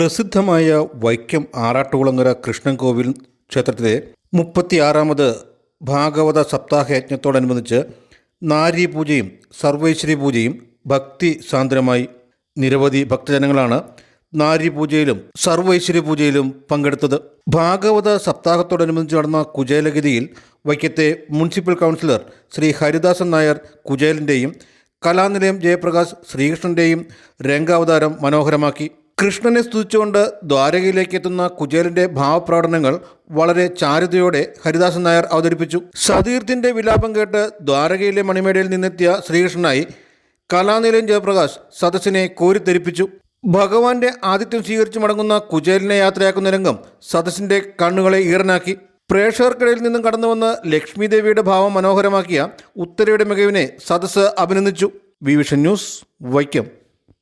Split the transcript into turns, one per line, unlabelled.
പ്രസിദ്ധമായ വൈക്കം ആറാട്ടുകുളങ്ങര കൃഷ്ണൻകോവിൽ ക്ഷേത്രത്തിലെ മുപ്പത്തിയാറാമത് ഭാഗവത സപ്താഹയജ്ഞത്തോടനുബന്ധിച്ച് നാരി പൂജയും സർവൈശ്വരി പൂജയും ഭക്തി സാന്ദ്രമായി നിരവധി ഭക്തജനങ്ങളാണ് നാരി പൂജയിലും സർവൈശ്വര്യ പൂജയിലും പങ്കെടുത്തത്. ഭാഗവത സപ്താഹത്തോടനുബന്ധിച്ച് നടന്ന കുചേലഗിരിയിൽ വൈക്കത്തെ മുനിസിപ്പൽ കൗൺസിലർ ശ്രീ ഹരിദാസൻ നായർ കുചേലിന്റെയും കലാനിലയം ജയപ്രകാശ് ശ്രീകൃഷ്ണന്റെയും രംഗാവതാരം മനോഹരമാക്കി. കൃഷ്ണനെ സ്തുതിച്ചുകൊണ്ട് ദ്വാരകയിലേക്ക് എത്തുന്ന കുചേലിന്റെ ഭാവപ്രകടനങ്ങൾ വളരെ ചാരുതയോടെ ഹരിദാസൻ നായർ അവതരിപ്പിച്ചു. സതീർത്ഥിന്റെ വിലാപം കേട്ട് ദ്വാരകയിലെ മണിമേടയിൽ നിന്നെത്തിയ ശ്രീകൃഷ്ണനായി കലാനിലയം ജയപ്രകാശ് സദസ്സിനെ കോരിത്തെരിപ്പിച്ചു. ഭഗവാന്റെ ആതിഥ്യം സ്വീകരിച്ച് മടങ്ങുന്ന കുചേലിനെ യാത്രയാക്കുന്ന രംഗം സദസ്സിന്റെ കണ്ണുകളെ ഈറനാക്കി. പ്രേക്ഷകർക്കിടയിൽ നിന്നും കടന്നുവന്ന് ലക്ഷ്മിദേവിയുടെ ലക്ഷ്മി ദേവിയുടെ ഭാവം മനോഹരമാക്കിയ ഉത്തരയുടെ മികവിനെ സദസ്സ് അഭിനന്ദിച്ചു. V Vision News Vaikom.